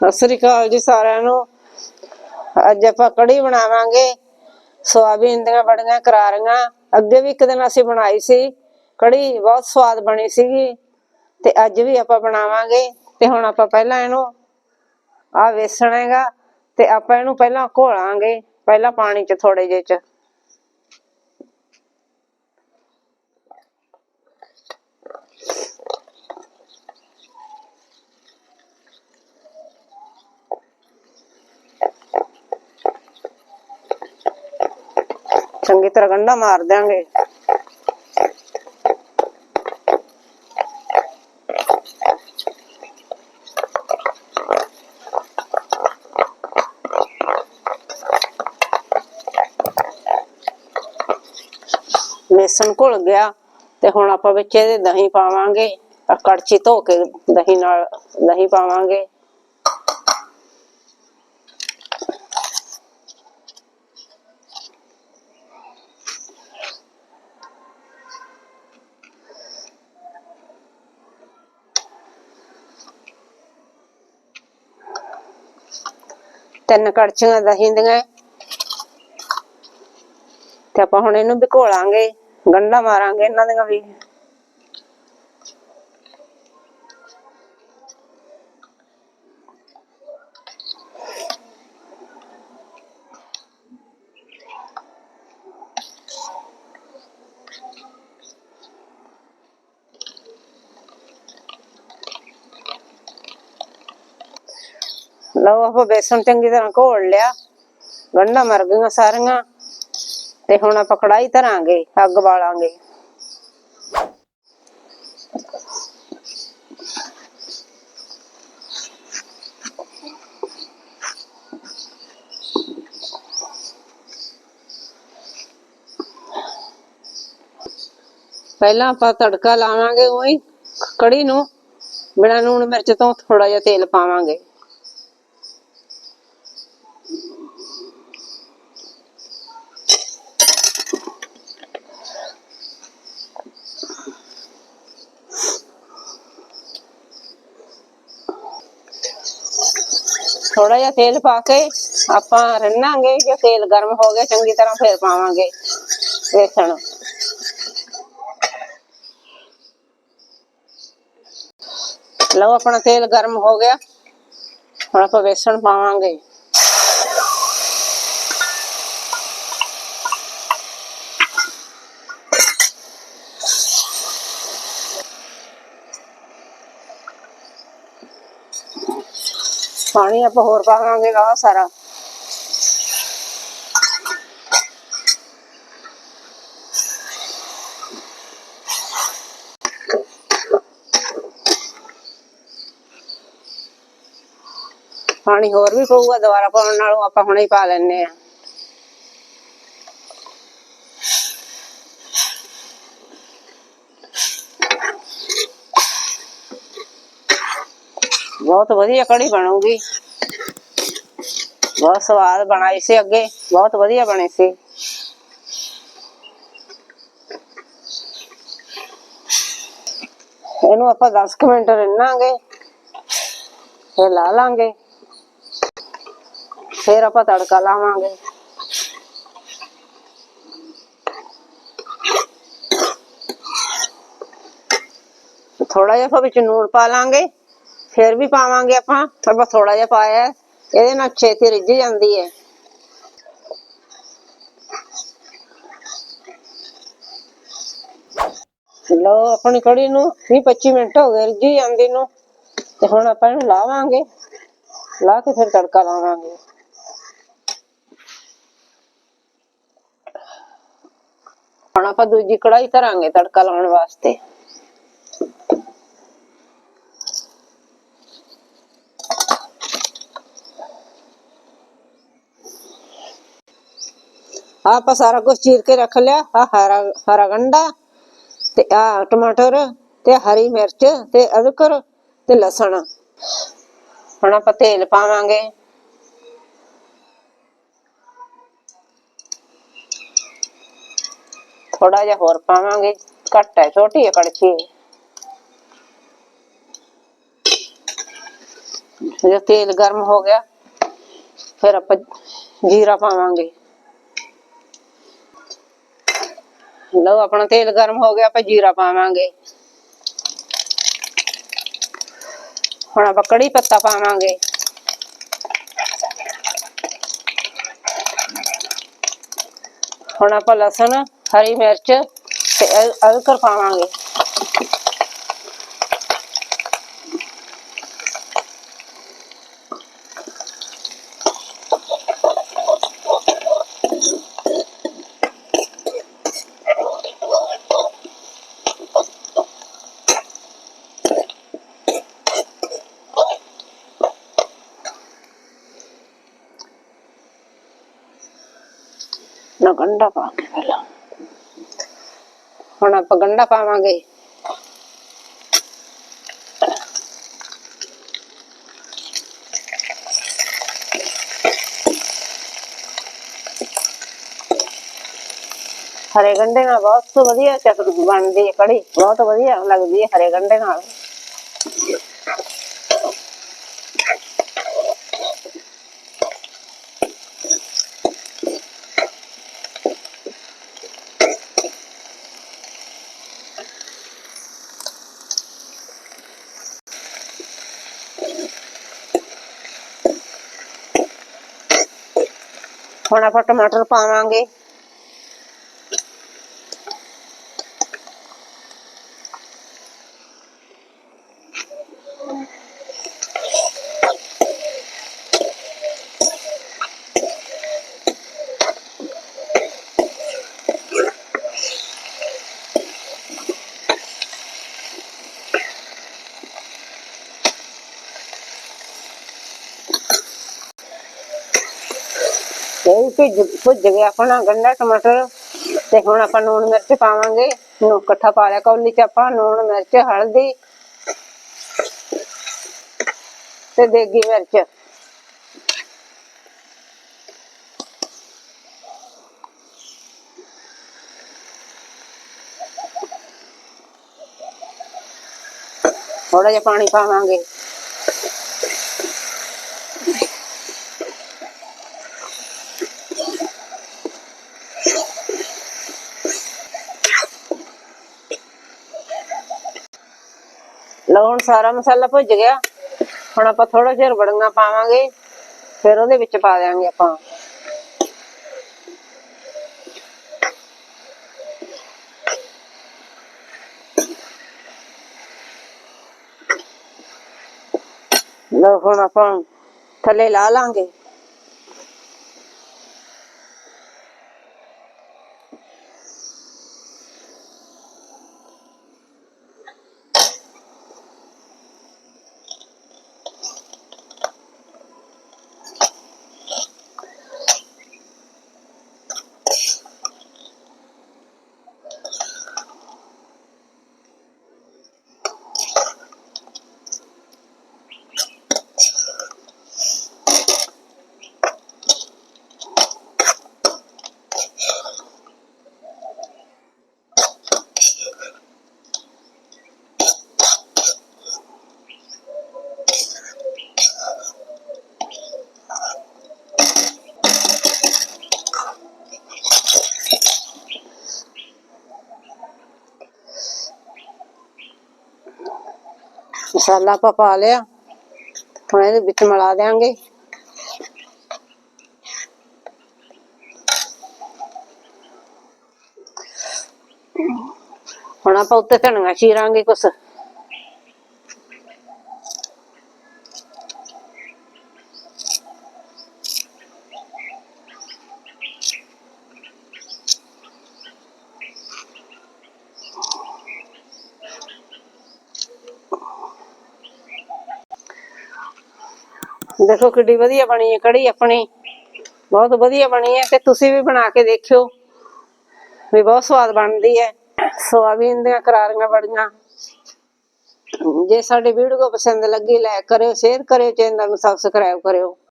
ਸਤਿ ਸ੍ਰੀ ਅਕਾਲ ਜੀ ਸਾਰਿਆਂ ਨੂੰ। ਅੱਜ ਆਪਾਂ ਕੜੀ ਬਣਾਵਾਂਗੇ। ਸੋਆਬੀਨ ਦੀਆਂ ਬੜੀਆਂ ਕਰਾਰੀਆਂ। ਅੱਗੇ ਵੀ ਇੱਕ ਦਿਨ ਅਸੀਂ ਬਣਾਈ ਸੀ। ਕੜੀ ਬਹੁਤ ਸਵਾਦ ਬਣੀ ਸੀਗੀ। ਤੇ ਅੱਜ ਵੀ ਆਪਾਂ ਬਣਾਵਾਂਗੇ। ਤੇ ਹੁਣ ਆਪਾਂ ਪਹਿਲਾਂ ਇਹਨੂੰ ਆ ਵੇਸਣ ਹੈਗਾ। ਤੇ ਆਪਾਂ ਇਹਨੂੰ ਪਹਿਲਾਂ ਘੋਲਾਂਗੇ। ਪਹਿਲਾਂ ਪਾਣੀ ਚ ਥੋੜੇ ਜਿਹੇ ਚ। ਚੰਗੀ ਤਰ੍ਹਾਂ ਗੰਢਾ ਮਾਰ ਦਿਆਂਗੇ। ਬੇਸਨ ਘੁਲ ਗਿਆ ਤੇ ਹੁਣ ਆਪਾਂ ਵਿੱਚ ਇਹਦੇ ਦਹੀਂ ਪਾਵਾਂਗੇ। ਆਹ ਕੜਛੀ ਧੋ ਕੇ ਦਹੀਂ ਨਾਲ ਦਹੀਂ ਪਾਵਾਂਗੇ। ਤਿੰਨ ਕੜਛੀਆਂ ਦਹੀਂ ਦੀਆਂ ਤੇ ਆਪਾਂ ਹੁਣ ਇਹਨੂੰ ਵੀ ਘੋਲਾਂਗੇ ਗੰਢਾ ਮਾਰਾਂਗੇ ਇਹਨਾਂ ਦੀਆਂ ਵੀ। ਲਓ ਆਪਾਂ ਬੇਸਣ ਚੰਗੀ ਤਰ੍ਹਾਂ ਘੋਲ ਲਿਆ, ਗੰਢਾਂ ਮਰ ਗਈਆਂ ਸਾਰੀਆਂ, ਤੇ ਹੁਣ ਆਪਾਂ ਕੜਾਈ ਧਰਾਂਗੇ, ਅੱਗ ਬਾਲਾਂਗੇ। ਪਹਿਲਾਂ ਆਪਾਂ ਤੜਕਾ ਲਾਵਾਂਗੇ ਉਹੀ ਕੜੀ ਨੂੰ, ਬਿਨਾਂ ਲੂਣ ਮਿਰਚ ਤੋਂ ਥੋੜਾ ਜਿਹਾ ਤੇਲ ਪਾਵਾਂਗੇ। ਥੋੜਾ ਜਿਹਾ ਤੇਲ ਪਾ ਕੇ ਆਪਾਂ ਰੰਨਾਂਗੇ ਜੇ ਤੇਲ ਗਰਮ ਹੋ ਗਿਆ ਚੰਗੀ ਤਰ੍ਹਾਂ ਫਿਰ ਪਾਵਾਂਗੇ। ਵੇਸਣ ਲਓ ਆਪਣਾ ਤੇਲ ਗਰਮ ਹੋ ਗਿਆ। ਹੁਣ ਆਪਾਂ ਵੇਸਣ ਪਾਵਾਂਗੇ। ਪਾਣੀ ਆਪਾਂ ਹੋਰ ਪਾਵਾਂਗੇ ਆ ਸਾਰਾ। ਪਾਣੀ ਹੋਰ ਵੀ ਪਊਗਾ, ਦੁਬਾਰਾ ਪਾਉਣ ਨਾਲੋਂ ਆਪਾਂ ਹੁਣੇ ਹੀ ਪਾ ਲੈਣੇ ਆ ਬਹੁਤ ਵਧੀਆ ਕੜੀ ਬਣੂਗੀ। ਬਹੁਤ ਸਵਾਦ ਬਣਾਈ ਸੀ ਅੱਗੇ, ਬਹੁਤ ਵਧੀਆ ਬਣੀ ਸੀ। ਇਹਨੂੰ ਆਪਾਂ 10 ਕੁ ਮਿੰਟ ਰਿੰਨਾਂਗੇ, ਫਿਰ ਲਾ ਲਾਂਗੇ। ਫਿਰ ਆਪਾਂ ਤੜਕਾ ਲਾਵਾਂਗੇ। ਥੋੜਾ ਜਿਹਾ ਫਿਰ ਵਿੱਚ ਨੂਣ ਪਾ ਲਾਂਗੇ। ਫਿਰ ਵੀ ਪਾਵਾਂਗੇ ਆਪਾਂ ਆਪਾਂ ਥੋੜਾ ਜਿਹਾ ਪਾਇਆ ਇਹਦੇ ਨਾਲ ਛੇਤੀ ਰਿੱਝ ਜਾਂਦੀ ਹੈ। ਲੋ ਆਪਣੀ ਕੜੀ ਨੂੰ 20 25 ਮਿੰਟ ਹੋ ਗਏ, ਰਿੱਝੀ ਜਾਂਦੀ ਨੂੰ। ਤੇ ਹੁਣ ਆਪਾਂ ਇਹਨੂੰ ਲਾਵਾਂਗੇ। ਲਾ ਕੇ ਫਿਰ ਤੜਕਾ ਲਾਵਾਂਗੇ। ਹੁਣ ਆਪਾਂ ਦੂਜੀ ਕੜਾਈ ਧਰਾਂਗੇ ਤੜਕਾ ਲਾਉਣ ਵਾਸਤੇ। ਆਪਾਂ ਸਾਰਾ ਕੁਝ ਚੀਰ ਕੇ ਰੱਖ ਲਿਆ ਆ ਹਰਾ ਹਰਾ ਗੰਡਾ ਤੇ ਆ ਟਮਾਟਰ ਤੇ ਹਰੀ ਮਿਰਚ ਤੇ ਅਦਰਕ ਤੇ ਲਸਣ। ਹੁਣ ਆਪਾਂ ਤੇਲ ਪਾਵਾਂਗੇ। ਥੋੜਾ ਜਿਹਾ ਹੋਰ ਪਾਵਾਂਗੇ, ਘੱਟ ਹੈ, ਛੋਟੀ ਹੈ ਕੜਛੀ। ਜੇ ਤੇਲ ਗਰਮ ਹੋ ਗਿਆ, ਫਿਰ ਆਪਾਂ ਜੀਰਾ ਪਾਵਾਂਗੇ। ਲਓ, ਆਪਣਾ ਤੇਲ ਗਰਮ ਹੋ ਗਿਆ, ਆਪਾਂ ਜੀਰਾ ਪਾਵਾਂਗੇ। ਹੁਣ ਆਪਾਂ ਕੜੀ ਪੱਤਾ ਪਾਵਾਂਗੇ। ਹੁਣ ਆਪਾਂ ਲਸਣ, ਹਰੀ ਮਿਰਚ ਤੇ ਅਦ- ਅਦਰਕ ਪਾਵਾਂਗੇ। ਨਾ ਗੰਡਾ ਪਾ ਪਹਿਲਾਂ। ਹੁਣ ਆਪਾਂ ਗੰਡਾ ਪਾਵਾਂਗੇ। ਹਰੇ ਗੰਡੇ ਨਾਲ ਬਹੁਤ ਵਧੀਆ ਚਟਨੀ ਬਣਦੀ ਹੈ ਕੜੀ, ਬਹੁਤ ਵਧੀਆ ਲੱਗਦੀ ਹੈ ਹਰੇ ਗੰਡੇ ਨਾਲ। ਹੁਣ ਆਪਾਂ ਟਮਾਟਰ ਪਾਵਾਂਗੇ। ਇਹ ਭਿੱਜ ਭੁੱਜ ਗਿਆ ਆਪਣਾ ਗੰਡਾ ਟਮਾਟਰ ਤੇ ਹੁਣ ਆਪਾਂ ਲੂਣ ਮਿਰਚ ਪਾਵਾਂਗੇ। ਨੂੰ ਇਕੱਠਾ ਪਾ ਲਿਆ ਕੌਲੀ ਚ ਆਪਾਂ ਲੂਣ ਮਿਰਚ, ਹਲਦੀ ਤੇ ਦੇਗੀ ਮਿਰਚ। ਥੋੜਾ ਜਿਹਾ ਪਾਣੀ ਪਾਵਾਂਗੇ। ਲਓ ਹੁਣ ਸਾਰਾ ਮਸਾਲਾ ਭੁੱਜ ਗਿਆ। ਹੁਣ ਆਪਾਂ ਥੋੜਾ ਜਿਹਾ ਬੜੀਆਂ ਪਾਵਾਂਗੇ। ਫਿਰ ਉਹਦੇ ਵਿੱਚ ਪਾ ਦਿਆਂਗੇ ਆਪਾਂ। ਲਓ ਹੁਣ ਆਪਾਂ ਥੱਲੇ ਲਾ ਲਾਂਗੇ। ਮਸਾਲਾ ਆਪਾਂ ਪਾ ਲਿਆ। ਹੁਣ ਇਹਦੇ ਵਿੱਚ ਮਿਲਾ ਦਿਆਂਗੇ। ਹੁਣ ਆਪਾਂ ਉੱਤੇ ਧਨੀਆ ਚੀਰਾਂਗੇ ਕੁਛ। ਦੇਖੋ ਕਿੱਡੀ ਵਧੀਆ ਬਣੀ ਹੈ ਕੜੀ ਆਪਣੀ? ਬਹੁਤ ਵਧੀਆ ਬਣੀ ਹੈ ਤੇ ਤੁਸੀਂ ਵੀ ਬਣਾ ਕੇ ਦੇਖਿਓ ਵੀ ਬਹੁਤ ਸਵਾਦ ਬਣਦੀ ਹੈ। ਸੋਆਬੀਨ ਦੀਆਂ ਕਰਾਰੀਆਂ ਬੜੀਆਂ। ਜੇ ਸਾਡੀ ਵੀਡੀਓ ਪਸੰਦ ਲੱਗੀ ਲਾਈਕ ਕਰਿਓ ਸ਼ੇਅਰ ਕਰਿਓ ਚੈਨਲ ਨੂੰ ਸਬਸਕ੍ਰਾਈਬ ਕਰਿਓ।